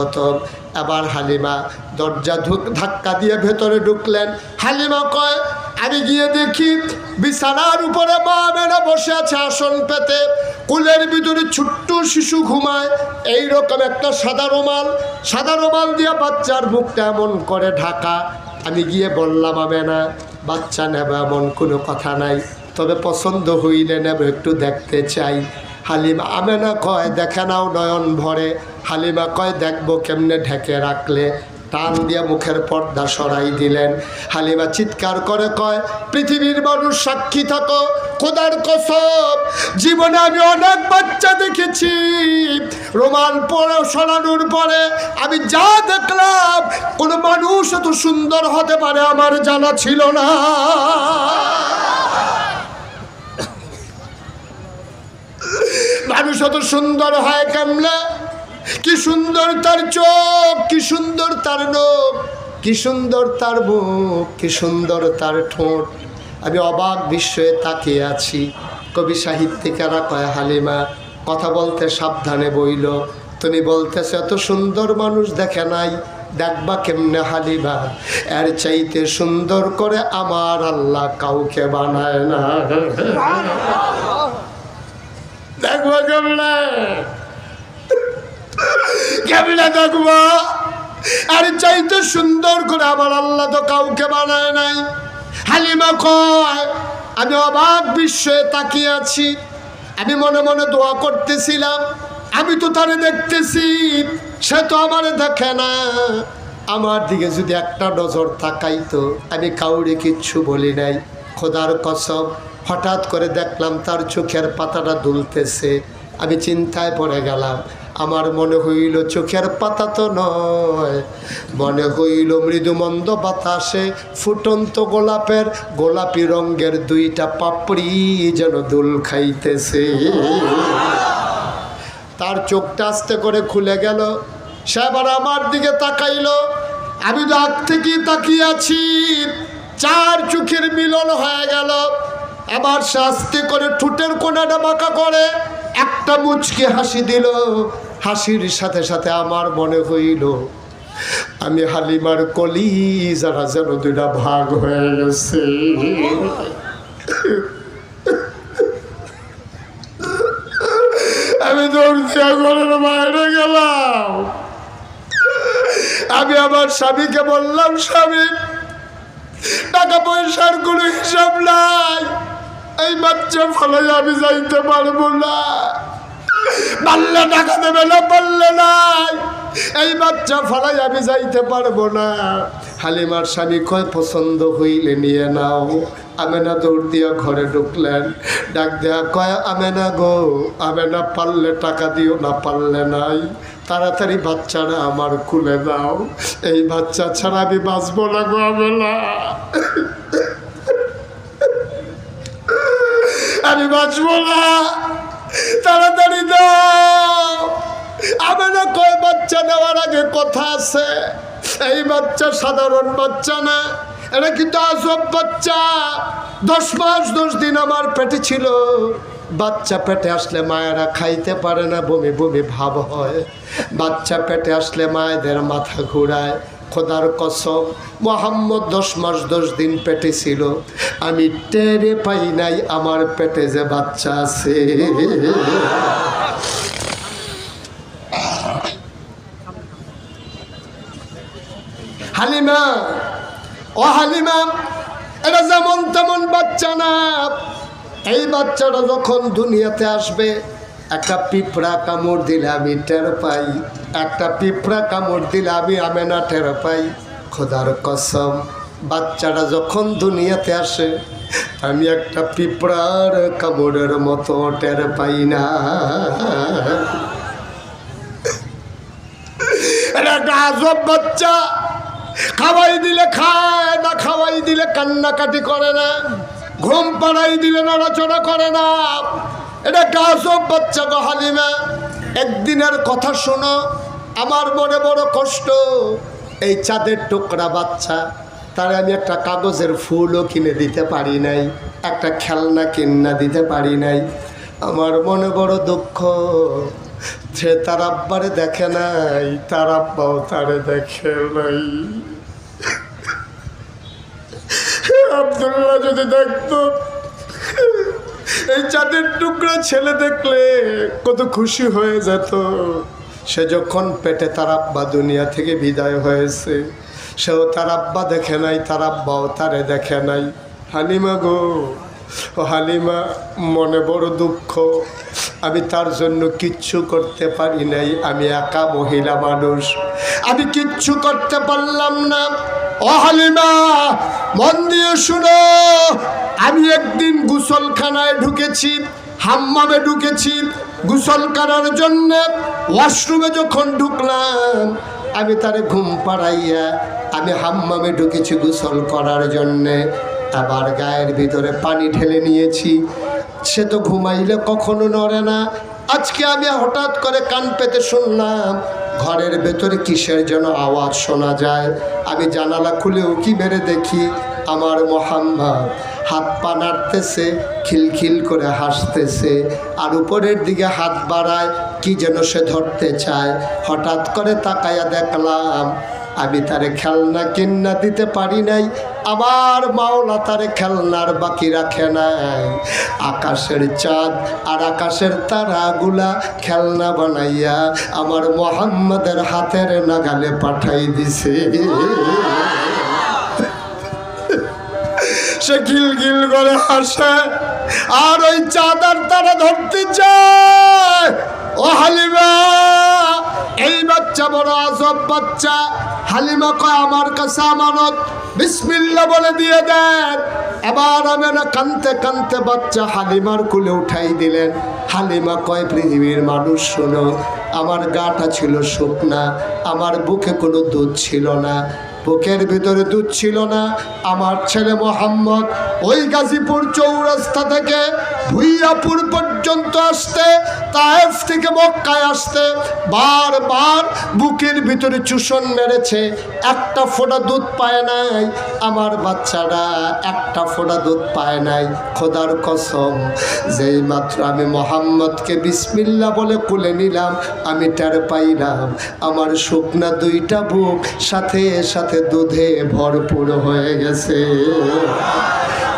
প্রথম। এবার হালিমা দরজা ধাক্কা দিয়ে ভেতরে ঢুকলেন। হালিমা কয় আমি গিয়ে দেখি বিছানার উপরে মা মেনা বসে আছে আসন পেতে। কুলের ভিতরে ছোট্ট শিশু ঘুমায়। এই রকম একটা সাদা রুমাল। সাদা রুমাল দিয়ে বাচ্চার মুখটা এমন করে ঢাকা। আমি গিয়ে বললাম আমেনা বাচ্চা নেবে এমন কোনো কথা নাই। তবে পছন্দ হইলে নেব, একটু দেখতে চাই। হালিমা আমেনা কয়, দেখে নাও নয়ন ভরে। হালিমা কয়, দেখব কেমনে ঢেকে রাখলে। টান দিয়ে মুখের পর্দা সরাই দিলেন। হালিমা চিৎকার করে কয়, পৃথিবীর মানুষ সাক্ষী থাকো, খোদার কসব জীবনে আমি অনেক বাচ্চা দেখেছি। রোমান পরে সরানোর পরে আমি যা দেখলাম, কোনো মানুষ এত সুন্দর হতে পারে আমার জানা ছিল না। মানুষ এত সুন্দর হয় কেমনে? কি সুন্দর তার চোখ কি সুন্দর তার নখ কি সুন্দর তার মুখ কি সুন্দর তার ঠোঁট। আমি অবাক বিস্ময়ে তাকিয়ে আছি। কবি সাহিত্যিকেরা কয় হালিমা কথা বলতে সাবধানে বইল। তুমি বলতেছে এত সুন্দর মানুষ দেখে নাই দেখবা কেমনে হালিমা? এর চাইতে সুন্দর করে আমার আল্লাহ কাউকে বানায় না। দেখবা কেমনে? কেমনে দেখব আর চাইতে সুন্দর করে আমার আল্লাহ তো কাউকে বানায় নাই। হালিমা কয়, আমি অবাক বিস্ময়ে তাকিয়ে আছি। আমি মনে মনে দোয়া করতেছিলাম, আমি তো তারে দেখতেছি, সে তো আমারে দেখে না। আমার দিকে যদি একটা নজর তাকাইতো, আমি কাউরে কিচ্ছু বলি নাই। খোদার কসম, হঠাৎ করে দেখলাম তার চোখের পাতাটা দুলতেছে। আমি চিন্তায় পড়ে গেলাম আমার মনে হইল চোখের পাতা তো নয়। মনে হইল মৃদুমন্দ বাতাসে ফুটন্ত গোলাপের গোলাপি রঙের দুইটা পাপড়ি যেন দুল খাইতেছে। তার চোখটা আস্তে করে খুলে গেল। সে আবার আমার দিকে তাকাইল। আমি তো আগ থেকেই তাকিয়ে আছি। চার চোখের মিলন হয়ে গেল। আবার সে আস্তে করে ঠুটের কোনাটা বাঁকা করে একটা মুচকে হাসি দিল। হাসির সাথে সাথে আমার মনে হইল, আমি হালিমার কলি যারা যেন দুইটা ভাগ হয়ে গেছে। আমি দৌড় ঘরের বাইরে গেলাম। আমি আমার স্বামীকে বললাম, স্বামী, টাকা পয়সার কোনো হিসাব নাই। এই বাচ্চা ফলে আমি যাইতে পারব না। পারলে টাকা দেবে না পারলে নাই। এই বাচ্চা ফলাই আমি যাইতে পারব না। হালিমার স্বামী কয়, পছন্দ হইলে নিয়ে নাও। আমেনা দৌড় দিয়া ঘরে ঢুকলেন। ডাক দেয়া কয়, আমেনা গো, আমেনা পারলে টাকা দিও না, পারলে নাই। তাড়াতাড়ি বাচ্চারা আমার খুলে দাও এই বাচ্চা ছাড়া আমি বাঁচবো না গো আমেনা। আমি বাঁচবো না। তাড়াতাড়ি দাও আমি না কয় বাচ্চা নেওয়ার আগে কথা আছে? এই বাচ্চা সাধারণ বাচ্চা না, এটা কিন্তু আসব বাচ্চা। দশ মাস, দশ দিন আমার পেটে ছিল। বাচ্চা পেটে আসলে মায়েরা খাইতে পারে না, বমি বমি ভাব হয়। বাচ্চা পেটে আসলে মায়েদের মাথা ঘুরায়। খোদার কসম, মোহাম্মদ দশ মাস দশ দিন পেটে ছিল। আমি টেরে পাই নাই আমার পেটে যে বাচ্চা আছে। হালিমা, ও হালিমা, এটা যেমন তেমন বাচ্চা না। এই বাচ্চাটা যখন দুনিয়াতে আসবে, একটা পিঁপড়া কামড় দিলে আমি টের পাই। একটা পিঁপড়া কামড় দিলে আমি আমেনা টের পাই। খোদার কসম, বাচ্চাটা যখন দুনিয়াতে আসে, আমি একটা পিঁপড়ার কামড়ের মতো টের পাই না। একটা আজব বাচ্চা। খাওয়াই দিলে খায় না, খাওয়াই দিলে কান্নাকাটি করে না। ঘুম পাড়াই দিলে নড়াচড়া করে না। এটা গাছব বাচ্চা গো হালিমা। একদিনের কথা শোনো আমার মনে বড় কষ্ট। এই চাঁদের টুকরা বাচ্চা, তার আমি একটা কাগজের ফুলও কিনে দিতে পারি নাই, একটা খেলনা কিনা দিতে পারি নাই। আমার মনে বড় দুঃখ সে তার আব্বারে দেখে নাই, তার আব্বাও তারে দেখে নাই। আব্দুল্লাহ যদি দেখতো, এই চাঁদের টুকরা ছেলে দেখলে কত খুশি হয়ে যেত। সে যখন পেটে তার আব্বা দুনিয়া থেকে বিদায় হয়েছে, সেও তার আব্বা দেখে নাই তার আব্বাও তারে দেখে নাই। হালিমা গো, ও হালিমা, মনে বড় দুঃখ। আমি তার জন্য কিচ্ছু করতে পারি নাই, আমি একা মহিলা মানুষ। আমি কিচ্ছু করতে পারলাম না। ও হালিমা, মন দিয়ে শুনো, আমি একদিন গুসলখানায় ঢুকেছি, হাম্মামে ঢুকেছি গুসল করার জন্য। ওয়াশরুমে যখন ঢুকলাম, আমি তারে ঘুম পাড়াইয়া, আমি হাম্মামে ঢুকেছি গোসল করার জন্যে। আবার গায়ের ভিতরে পানি ঢেলে নিয়েছি। সে তো ঘুমাইলে কখনো নড়ে না। আজকে আমি হঠাৎ করে কান পেতে শুনলাম, ঘরের ভেতরে কিসের যেন আওয়াজ শোনা যায়। আমি জানালা খুলেও কি বেড়ে দেখি আমার মোহাম্মদ হাত পা নাড়তেছে, খিলখিল করে হাসতেছে। আর উপরের দিকে হাত বাড়ায় কি যেন সে ধরতে চায়। হঠাৎ করে তাকায়া দেখলাম, আমি তারে খেলনা কিন্না দিতে পারি নাই আমার মাওলা তারে খেলনার বাকি রাখে নাই। আকাশের চাঁদ আর আকাশের তারাগুলা খেলনা বানাইয়া আমার মোহাম্মদের হাতের নাগালে পাঠাই দিছে। সে গিল গিল করে হাসে, আর ওই চাঁদার তারা ধরতে চায়। ও হালিমা, এই বাচ্চা বড় বাচ্চা। হালিমা কয়, আমার কাছে বলে দিয়ে বাচ্চা হালিমার কুলে উঠাই দিলেন। হালিমা কয়, পৃথিবীর মানুষ, শোনো, আমার গাটা ছিল শুকনা, আমার বুকে কোনো দুধ ছিল না, বুকের ভিতরে দুধ ছিল না। আমার ছেলে মোহাম্মদ ওই গাজীপুর চৌরাস্তা থেকে ভুইয়াপুর পর্যন্ত আসতে, তায়েফ থেকে মক্কায় আসতে বারবার বুকের ভিতরে চুষণ মেরেছে। একটা ফোঁটা দুধ পায় নাই আমার বাচ্চারা, একটা ফোঁটা দুধ পায় নাই, খোদার কসম। যেই মাত্র আমি মোহাম্মদকে বিসমিল্লা বলে কুলে নিলাম, আমি টের পাইলাম আমার শুকনা দুইটা বুক সাথে সাথে দুধে ভরপুর হয়ে গেছে।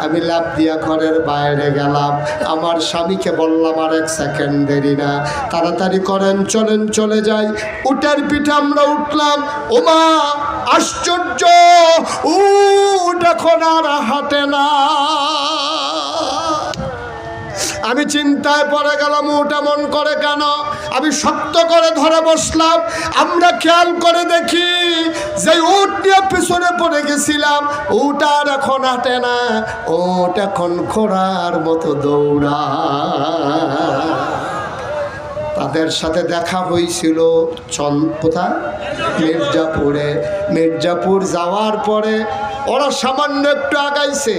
আমি লাভ দিয়া ঘরের বাইরে গেলাম। আমার স্বামীকে বললাম, আর এক সেকেন্ড দেরি না। তাড়াতাড়ি করেন, চলেন, চলে যাই। উটের পিঠে আমরা উঠলাম। ওমা, আশ্চর্য! উট এখন আর হাঁটে না। আমি চিন্তায় পড়ে গেলাম, ওটা মন করে কেন? আমি শক্ত করে ধরে বসলাম, আমরা খেয়াল করে দেখি যে উট নিয়ে পিছনে পড়ে গেছিলাম ওটা আর এখন হাঁটে না ওট এখন খোড়ার মতো দৌড়া তাদের সাথে দেখা হয়েছিল, চন কোথায়? মির্জাপুরে। মির্জাপুর যাওয়ার পরে ওরা সামান্য একটু আগাইছে।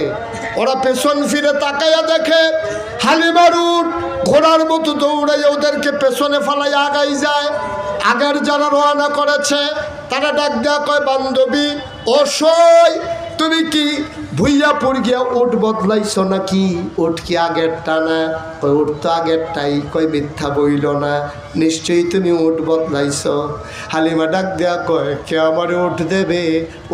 ওরা পেছন ফিরে তাকাইয়া দেখে হালিমার উঠ ঘোড়ার মতো দৌড়াই ওদেরকে পেছনে ফালাই আগাই যায়। আগের যারা রওনা করেছে, তারা ডাক দেওয়া কয়, বান্ধবী অসই তুমি কি ভুইয়াপুর গিয়া ওট বদলাইছ নাকি? ওট কি আগের টানা কয়, ওট তো আগের টাই কয়, মিথ্যা বইল না। নিশ্চয়ই তুমি ওট বদলাইছ। হালিমা ডাক দেয়া কয়, কে আমার ওট দেবে?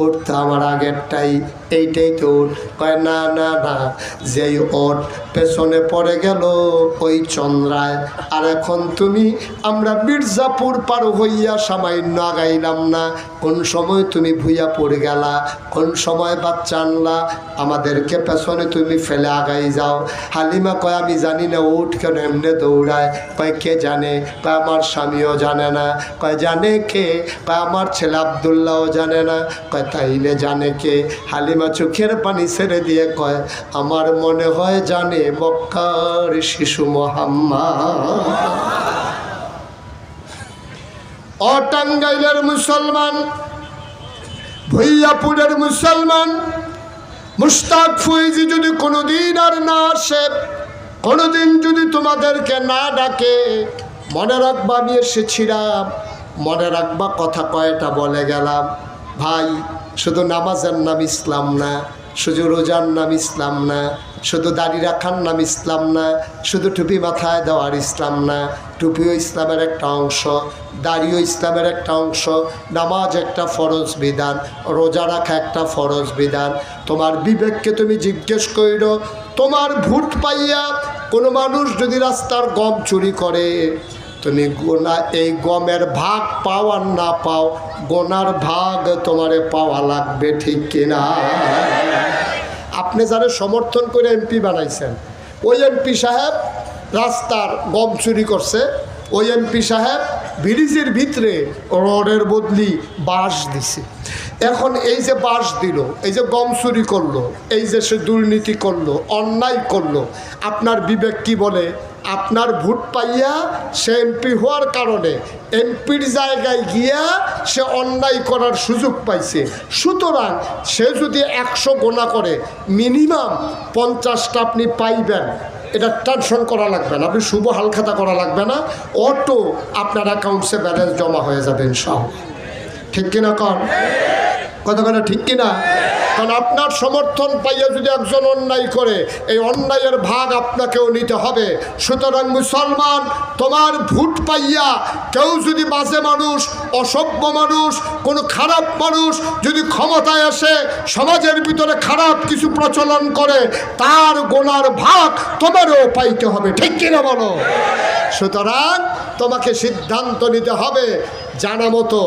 ওট তো আমার আগেরটাই। এইটাই তো। কয়, না না না, যেই ওট পেছনে পড়ে গেল ওই চন্দ্রায়। আর এখন তুমি, আমরা মির্জাপুর পার হইয়া সামান্য আগাইলাম না। কোন সময় তুমি ভুইয়া পড়ে গেলা, কোন সময় বাচ্চা আনলা, আমাদেরকে পেছনে তুমি ফেলে আগাই যাও। হালিমা কয়, আমি জানি না উঠ কেন এমনি দৌড়ায়। কয়, কে জানে? কয়, আমার স্বামীও জানে না। কয়, জানে কে? কয়, আমার ছেলে আবদুল্লাহও জানে না। কয়, তাইলে জানে কে? হালিমা চোখের পানি ছেড়ে দিয়ে কয়, আমার মনে হয় জানে মক্কার শিশু মোহাম্মদ। অটাঙ্গাইলের মুসলমান, ভৈয়াপুরের মুসলমান মুস্তাক ফুইজি যদি কোনোদিন আর না আসে, কোনোদিন যদি তোমাদেরকে না ডাকে, মনে রাখবা আমি এসেছিলাম, মনে রাখবা কথা কয়টা বলে গেলাম। ভাই শুধু নামাজের নাম ইসলাম না, শুধু রোজার নাম ইসলাম না, শুধু দাড়ি রাখার নাম ইসলাম না, শুধু টুপি মাথায় দেওয়ার ইসলাম না। টুপিও ইসলামের একটা অংশ, দাড়িও ইসলামের একটা অংশ, নামাজ একটা ফরজ বিধান, রোজা রাখা একটা ফরজ বিধান। তোমার বিবেককে তুমি জিজ্ঞেস করিল তোমার ভুট পাইয়া কোনো মানুষ যদি রাস্তার গম চুরি করে তুমি গোনা, এই গমের ভাগ পাও আর না পাও, গোনার ভাগ তোমারে পাওয়া লাগবে ঠিক কিনা? আপনি যারা সমর্থন করে এমপি বানাইছেন, ওই এমপি সাহেব রাস্তার গম চুরি করছে, ওই এমপি সাহেব ব্রিজের ভিতরে রডের বদলি বাঁশ দিছে। এখন এই যে বাঁশ দিল, এই যে গম চুরি করল, এই যে সে দুর্নীতি করল, অন্যায় করল, আপনার বিবেক কি বলে? আপনার ভোট পাইয়া সে এমপি হওয়ার কারণে এমপির জায়গায় গিয়া সে অন্যায় করার সুযোগ পাইছে। সুতরাং সে যদি একশো গোনা করে, মিনিমাম পঞ্চাশটা আপনি পাইবেন। এটা টেনশন করা লাগবে না, আপনি শুভ হালখাতা করা লাগবে না। অটো আপনার অ্যাকাউন্টসে ব্যালেন্স জমা হয়ে যাবে সব ঠিক কিনা কন? কথা ঠিক কিনা? কারণ আপনার সমর্থন পাইয়া যদি একজন অন্যায় করে, এই অন্যায়ের ভাগ আপনাকেও নিতে হবে। সুতরাং মুসলমান, তোমার ভুট পাইয়া কেউ যদি বাজে মানুষ, অসভ্য মানুষ, কোনো খারাপ মানুষ যদি ক্ষমতায় আসে, সমাজের ভিতরে খারাপ কিছু প্রচলন করে, তার গোনার ভাগ তোমারও পাইতে হবে। ঠিক কিনা বলো? সুতরাং তোমাকে সিদ্ধান্ত নিতে হবে জানা মতো।